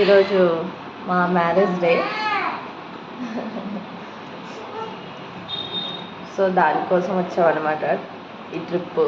ఈరోజు మా marriage day. So దానికోసం వచ్చామన్నమాట ఈ ట్రిప్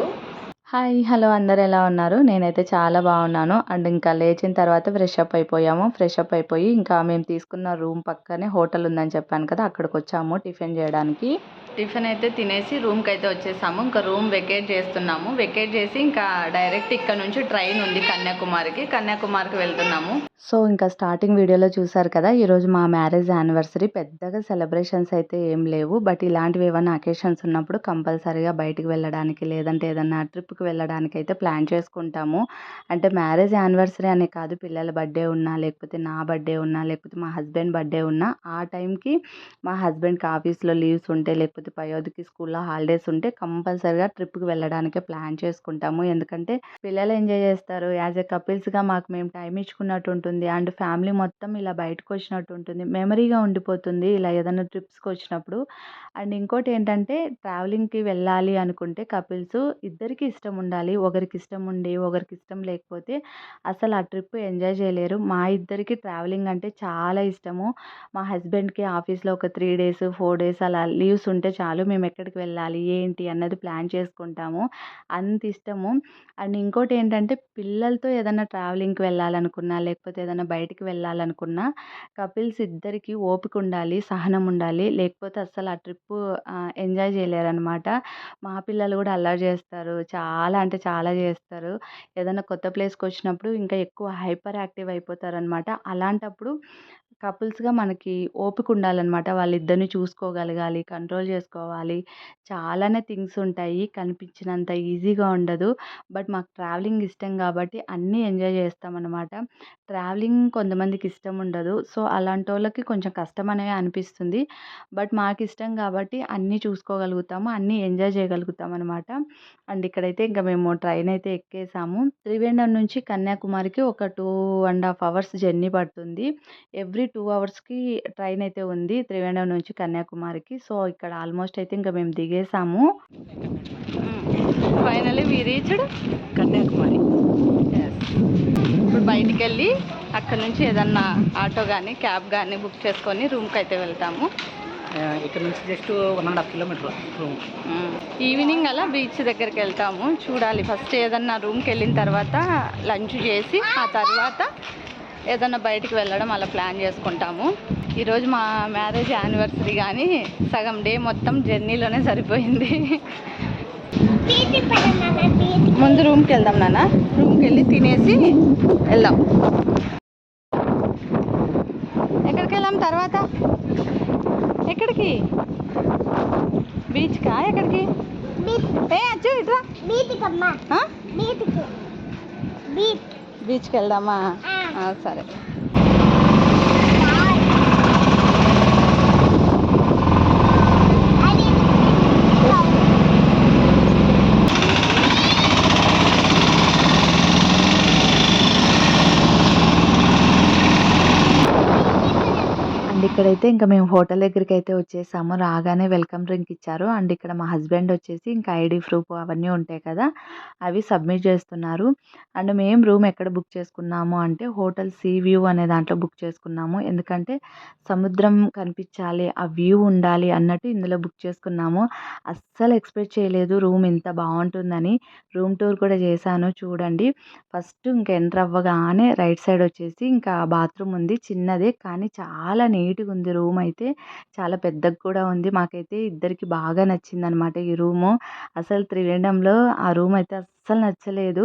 హాయ్ హలో అందరు ఎలా ఉన్నారు? నేనైతే చాలా బాగున్నాను. అండ్ ఇంకా లేచిన తర్వాత ఫ్రెష్ అప్ అయిపోయాము. ఫ్రెష్ అప్ అయిపోయి ఇంకా మేము తీసుకున్న రూమ్ పక్కనే హోటల్ ఉందని చెప్పాను కదా అక్కడికి వచ్చాము టిఫిన్ చేయడానికి. టిఫిన్ అయితే తినేసి రూమ్కి అయితే వచ్చేసాము. ఇంకా రూమ్ వెకేట్ చేస్తున్నాము. వెకేట్ చేసి ఇంకా డైరెక్ట్ ఇక్కడ నుంచి ట్రైన్ ఉంది కన్యాకుమారికి. కన్యాకుమారికి వెళ్తున్నాము. సో ఇంకా స్టార్టింగ్ వీడియోలో చూసారు కదా ఈరోజు మా మ్యారేజ్ యానివర్సరీ. పెద్దగా సెలబ్రేషన్స్ అయితే ఏం లేవు. బట్ ఇలాంటివి ఏమైనా అకేషన్స్ ఉన్నప్పుడు కంపల్సరీగా బయటికి వెళ్ళడానికి లేదంటే ఏదన్నా ట్రిప్కి వెళ్ళడానికి అయితే ప్లాన్ చేసుకుంటాము. అంటే మ్యారేజ్ యానివర్సరీ అనే కాదు పిల్లల బర్త్డే ఉన్నా లేకపోతే నా బర్త్డే ఉన్నా లేకపోతే మా హస్బెండ్ బర్త్డే ఉన్నా ఆ టైంకి మా హస్బెండ్కి ఆఫీస్లో లీవ్స్ ఉంటే లేకపోతే పయోధికి స్కూల్లో హాలిడేస్ ఉంటే కంపల్సరీగా ట్రిప్కి వెళ్ళడానికి ప్లాన్ చేసుకుంటాము. ఎందుకంటే పిల్లలు ఎంజాయ్ చేస్తారు. యాజ్ ఎ కపుల్స్గా మాకు మేము టైం ఇచ్చుకున్నట్టు ఉంటుంది. అండ్ ఫ్యామిలీ మొత్తం ఇలా బయటకు వచ్చినట్టు ఉంటుంది. మెమరీగా ఉండిపోతుంది ఇలా ఏదైనా ట్రిప్స్కి వచ్చినప్పుడు. అండ్ ఇంకోటి ఏంటంటే ట్రావెలింగ్కి వెళ్ళాలి అనుకుంటే కపుల్స్ ఇద్దరికి ఇష్టం ఉండాలి. ఒకరికి ఇష్టం ఉండి ఒకరికి ఇష్టం లేకపోతే అసలు ఆ ట్రిప్ ఎంజాయ్ చేయలేరు. మా ఇద్దరికి ట్రావెలింగ్ అంటే చాలా ఇష్టము. మా హస్బెండ్కి ఆఫీస్లో ఒక త్రీ డేస్ ఫోర్ డేస్ అలా లీవ్స్ ఉంటే చాలు మేము ఎక్కడికి వెళ్ళాలి ఏంటి అన్నది ప్లాన్ చేసుకుంటాము. అంత ఇష్టము. అండ్ ఇంకోటి ఏంటంటే పిల్లలతో ఏదైనా ట్రావెలింగ్కి వెళ్ళాలనుకున్నా లేకపోతే ఏదైనా బయటికి వెళ్ళాలనుకున్నా కపిల్స్ ఇద్దరికి ఓపిక ఉండాలి సహనం ఉండాలి. లేకపోతే అస్సలు ఆ ట్రిప్ ఎంజాయ్ చేయలేరనమాట మా పిల్లలు కూడా అల్లరి చేస్తారు. చాలా అంటే చాలా చేస్తారు. ఏదైనా కొత్త ప్లేస్కి వచ్చినప్పుడు ఇంకా ఎక్కువ హైపర్ యాక్టివ్ అయిపోతారనమాట అలాంటప్పుడు కపుల్స్గా మనకి ఓపిక ఉండాలన్నమాట. వాళ్ళిద్దరిని చూసుకోగలగాలి కంట్రోల్ చేసుకోవాలి. చాలానే థింగ్స్ ఉంటాయి. కనిపించినంత ఈజీగా ఉండదు. బట్ మాకు ట్రావెలింగ్ ఇష్టం కాబట్టి అన్నీ ఎంజాయ్ చేస్తామన్నమాట. ట్రావెలింగ్ కొంతమందికి ఇష్టం ఉండదు. సో అలాంటి వాళ్ళకి కొంచెం కష్టం అనే అనిపిస్తుంది. బట్ మాకు ఇష్టం కాబట్టి అన్నీ చూసుకోగలుగుతాము. అన్నీ ఎంజాయ్ చేయగలుగుతాం అనమాట అండ్ ఇక్కడైతే ఇంకా మేము ట్రైన్ అయితే ఎక్కేసాము. త్రివేంద్రం నుంచి కన్యాకుమారికి ఒక two and half hours journey పడుతుంది. ఎవ్రీ టూ అవర్స్కి ట్రైన్ అయితే ఉంది త్రివేంద్రం నుంచి కన్యాకుమారికి. సో ఇక్కడ ఆల్మోస్ట్ అయితే ఇంకా మేము దిగేసాము. Finally we reached? కన్యాకుమారి. ఇప్పుడు బయటికి వెళ్ళి అక్కడ నుంచి ఏదన్నా ఆటో కానీ క్యాబ్ కానీ బుక్ చేసుకొని రూమ్కి అయితే వెళ్తాము ఇక్కడ నుంచి just one and half kilometer room. Evening అలా బీచ్ దగ్గరికి వెళ్తాము. చూడాలి. ఫస్ట్ ఏదన్నా రూమ్కి వెళ్ళిన తర్వాత లంచ్ చేసి ఆ తర్వాత ఏదన్నా బయటికి వెళ్ళడం అలా ప్లాన్ చేసుకుంటాము. ఈరోజు మా మ్యారేజ్ యానివర్సరీ కానీ సగం డే మొత్తం జర్నీలోనే సరిపోయింది. ముందు రూమ్కి వెళ్దాం నాన్న. రూమ్కి వెళ్ళి తినేసి వెళ్దాం. ఎక్కడికి వెళ్ళాం తర్వాత? ఎక్కడికి? బీచ్కా? ఎక్కడికి? ఏ అచ్చు ఇట్రా బీట్ బీచ్కి వెళ్దామా? సరే. ఇక్కడైతే ఇంకా మేము హోటల్ దగ్గరికి అయితే వచ్చేసాము. రాగానే వెల్కమ్ డ్రింక్ ఇచ్చారు. అండ్ ఇక్కడ మా హస్బెండ్ వచ్చేసి ఇంకా ఐడి ప్రూఫ్ అవన్నీ ఉంటాయి కదా అవి సబ్మిట్ చేస్తున్నారు. అండ్ మేము రూమ్ ఎక్కడ బుక్ చేసుకున్నాము అంటే హోటల్ సీ వ్యూ అనే దాంట్లో బుక్ చేసుకున్నాము. ఎందుకంటే సముద్రం కనిపించాలి ఆ వ్యూ ఉండాలి అన్నట్టు ఇందులో బుక్ చేసుకున్నాము. అస్సలు ఎక్స్పెక్ట్ చేయలేదు రూమ్ ఇంత బాగుంటుందని. రూమ్ టూర్ కూడా చేశాను చూడండి. ఫస్ట్ ఇంకా ఎంటర్ అవ్వగానే రైట్ సైడ్ వచ్చేసి ఇంకా బాత్రూమ్ ఉంది చిన్నదే కానీ చాలా నీట్గా ఉంది రూమ్ అయితే. చాలా పెద్దగా కూడా ఉంది. మాకైతే ఇద్దరికి బాగా నచ్చింది అనమాట ఈ రూము. అసలు త్రివేంద్రంలో ఆ రూమ్ అయితే అస్సలు నచ్చలేదు.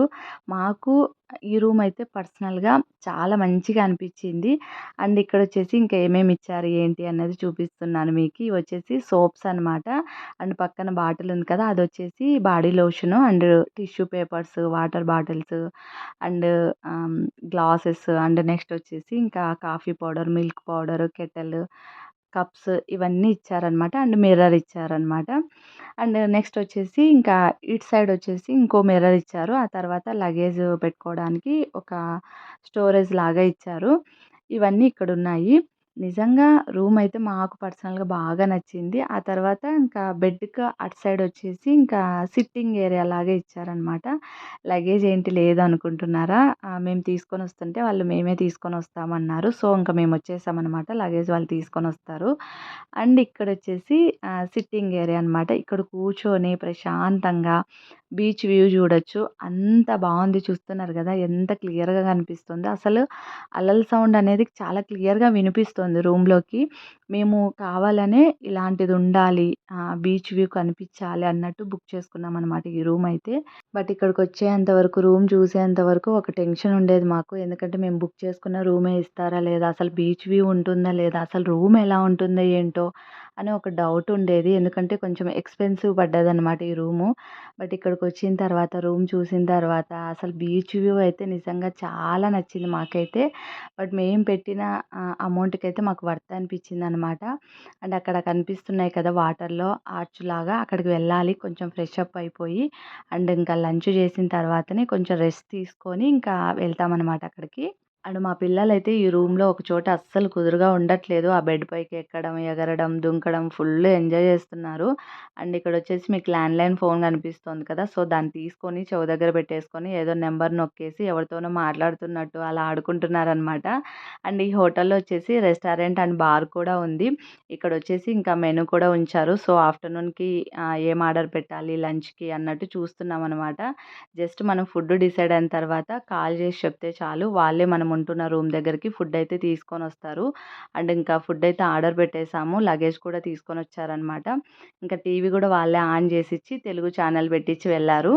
మాకు ఈ రూమ్ అయితే పర్సనల్గా చాలా మంచిగా అనిపించింది. అండ్ ఇక్కడ వచ్చేసి ఇంకా ఏమేమి ఇచ్చారు ఏంటి అన్నది చూపిస్తున్నాను మీకు. ఇవి వచ్చేసి సోప్స్ అనమాట అండ్ పక్కన బాటిల్ ఉంది కదా అది వచ్చేసి body lotion and tissue papers water bottles and glasses and next వచ్చేసి ఇంకా coffee powder milk powder kettle cups ఇవన్నీ ఇచ్చారనమాట అండ్ మిర్రర్ ఇచ్చారనమాట అండ్ నెక్స్ట్ వచ్చేసి ఇంకా ఇటు సైడ్ వచ్చేసి ఇంకో మిర్రర్ ఇచ్చారు. ఆ తర్వాత లగేజ్ పెట్టుకోవడానికి ఒక స్టోరేజ్ లాగా ఇచ్చారు. ఇవన్నీ ఇక్కడ ఉన్నాయి నిజంగా రూమ్ అయితే మాకు పర్సనల్‌గా బాగా నచ్చింది. ఆ తర్వాత ఇంకా బెడ్‌కి అటు సైడ్ వచ్చేసి ఇంకా సిట్టింగ్ ఏరియా లాగే ఇచ్చారనమాట. లగేజ్ ఏంటి లేదనుకుంటున్నారా? మేము మేము తీసుకొనొస్తుంటే వాళ్ళు మేమే తీసుకొని వస్తామన్నారు సో, ఇంకా మేము వచ్చేసామనమాట. లగేజ్ వాళ్ళు తీసుకొని వస్తారు అండ్ ఇక్కడ వచ్చేసి సిట్టింగ్ ఏరియా అనమాట. ఇక్కడ కూర్చొని ప్రశాంతంగా బీచ్ వ్యూ చూడొచ్చు. అంత బాగుంది చూస్తున్నారు కదా ఎంత క్లియర్‌గా కనిపిస్తుంది అసలు అలల సౌండ్ అనేది చాలా క్లియర్‌గా వినిపిస్తుంది రూమ్‌లోకి. మేము కావాలనే ఇలాంటిది ఉండాలి. బీచ్ వ్యూ కనిపించాలి అన్నట్టు బుక్ చేసుకున్నాం అనమాట ఈ రూమ్ అయితే. బట్ ఇక్కడికి వరకు రూమ్ చూసేంత వరకు ఒక టెన్షన్ ఉండేది మాకు. ఎందుకంటే మేము బుక్ చేసుకున్న రూమే ఇస్తారా లేదా? అసలు బీచ్ వ్యూ ఉంటుందా లేదా? అసలు రూమ్ ఎలా ఉంటుందో ఏంటో అని ఒక డౌట్ ఉండేది. ఎందుకంటే కొంచెం ఎక్స్‌పెన్సివ్ పడ్డదనమాట ఈ రూము. బట్ ఇక్కడికి వచ్చిన తర్వాత రూమ్ చూసిన తర్వాత అసలు బీచ్ వ్యూ అయితే నిజంగా చాలా నచ్చింది మాకైతే. బట్ మేము పెట్టిన అమౌంట్కి అయితే మాకు వర్త్ అనిపించిందనమాట. అండ్ అక్కడ కనిపిస్తున్నాయి కదా! వాటర్‌లో ఆర్చ్ లాగా అక్కడికి వెళ్ళాలి. కొంచెం ఫ్రెష్ అప్ అయిపోయి అండ్ ఇంకా లంచ్ చేసిన తర్వాతనే కొంచెం రెస్ట్ తీసుకొని ఇంకా వెళ్తామనమాట అక్కడికి. అండ్ మా పిల్లలైతే ఈ రూమ్‌లో ఒక చోట అస్సలు కుదురుగా ఉండట్లేదు. ఆ బెడ్ పైకి ఎక్కడం, ఎగరడం, దుంకడం ఫుల్ ఎంజాయ్ చేస్తున్నారు. అండ్ ఇక్కడ వచ్చేసి మీకు ల్యాండ్‌లైన్ ఫోన్ కనిపిస్తోంది కదా! సో, దాన్ని తీసుకొని చెవు దగ్గర పెట్టేసుకొని ఏదో నెంబర్ నొక్కేసి ఎవరితోనో మాట్లాడుతున్నట్టు అలా ఆడుకుంటున్నారనమాట. అండ్ ఈ హోటల్‌లో వచ్చేసి రెస్టారెంట్ అండ్ బార్ కూడా ఉంది. ఇక్కడ వచ్చేసి ఇంకా మెనూ కూడా ఉంచారు. సో, ఆఫ్టర్‌నూన్‌కి ఏం ఆర్డర్ పెట్టాలి లంచ్‌కి అన్నట్టు చూస్తున్నాం అనమాట జస్ట్ మనం ఫుడ్ డిసైడ్ అయిన తర్వాత కాల్ చేసి చెప్తే చాలు. వాళ్ళే మనం ఉంటున్న రూమ్ దగ్గరికి ఫుడ్ అయితే తీసుకొని వస్తారు. అండ్ ఇంకా ఫుడ్ అయితే ఆర్డర్ పెట్టేశాము. లగేజ్ కూడా తీసుకొని వచ్చారనమాట ఇంకా టీవీ కూడా వాళ్ళే ఆన్ చేసిచ్చి తెలుగు ఛానల్ పెట్టించి వెళ్ళారు.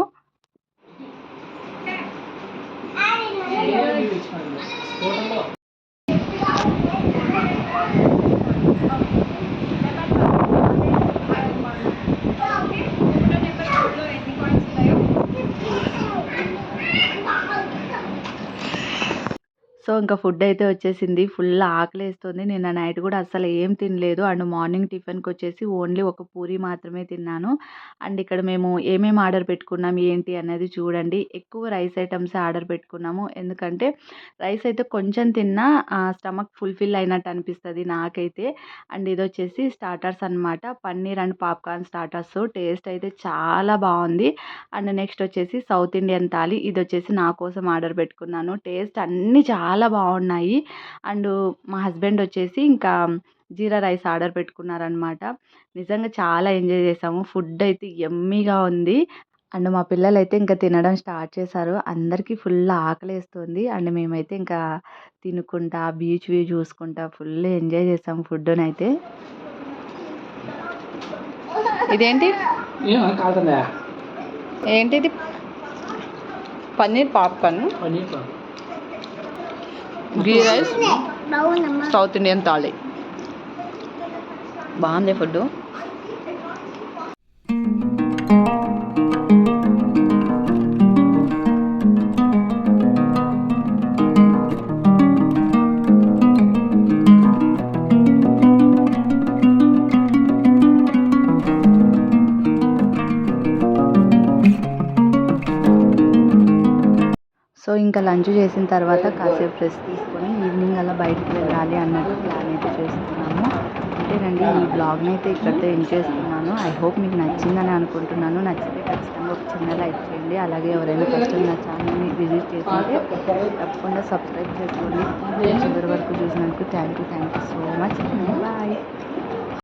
సో, ఇంకా ఫుడ్ అయితే వచ్చేసింది. ఫుల్ ఆకలేస్తుంది. నిన్న నైట్ కూడా అస్సలు ఏం తినలేదు. అండ్ మార్నింగ్ టిఫిన్కి వచ్చేసి ఓన్లీ ఒక పూరి మాత్రమే తిన్నాను. అండ్ ఇక్కడ మేము ఏమేమి ఆర్డర్ పెట్టుకున్నాం ఏంటి అనేది చూడండి. ఎక్కువ రైస్ ఐటమ్స్ ఆర్డర్ పెట్టుకున్నాము. ఎందుకంటే రైస్ అయితే కొంచెం తిన్నా స్టమక్ ఫుల్‌ఫిల్ అయినట్టు అనిపిస్తుంది నాకైతే. అండ్ ఇది వచ్చేసి స్టార్టర్స్ అనమాట. Paneer and popcorn starters. Taste అయితే చాలా బాగుంది అండ్ నెక్స్ట్ వచ్చేసి సౌత్ ఇండియన్ థాలీ. ఇదొచ్చేసి నా కోసం ఆర్డర్ పెట్టుకున్నాను. టేస్ట్ అన్నీ చాలా బావున్నాయి. అండ్ మా హస్బెండ్ వచ్చేసి ఇంకా జీరా రైస్ ఆర్డర్ పెట్టుకున్నారనమాట. నిజంగా చాలా ఎంజాయ్ చేసాము. ఫుడ్ అయితే యమ్మీగా ఉంది. అండ్ మా పిల్లలైతే ఇంకా తినడం స్టార్ట్ చేశారు. అందరికీ ఫుల్ ఆకలేస్తుంది. అండ్ మేమైతే ఇంకా తినుకుంటా, బీచ్ వ్యూ చూసుకుంటా ఫుల్ ఎంజాయ్ చేసాం ఫుడ్డునైతే. ఇదేంటి? ఏమో కాలుతుందా? ఏంటిది? పన్నీర్ పాప్‌కార్న్, పన్నీర్ పా ghee rice, south Indian thali. బాగుంది ఫుడ్డు. ఇంకా లంచ్ చేసిన తర్వాత కాసేపు రెస్ట్ తీసుకొని ఈవినింగ్ అలా బయటికి వెళ్ళాలి అన్నట్టు ప్లాన్ అయితే చేస్తున్నాము. అంతేనండి ఈ బ్లాగ్ని అయితే ఇక్కడితో ఎండ్ చేస్తున్నాను. ఐ హోప్ మీకు నచ్చిందని అనుకుంటున్నాను. నచ్చితే ఖచ్చితంగా ఒక చిన్న లైక్ చేయండి. అలాగే ఎవరైనా ఫస్ట్ నా ఛానల్‌ని విజిట్ చేస్తుంటే తప్పకుండా సబ్స్క్రైబ్ చేసుకోండి. చివరి వరకు చూసినందుకు thank you. Thank you so much. Bye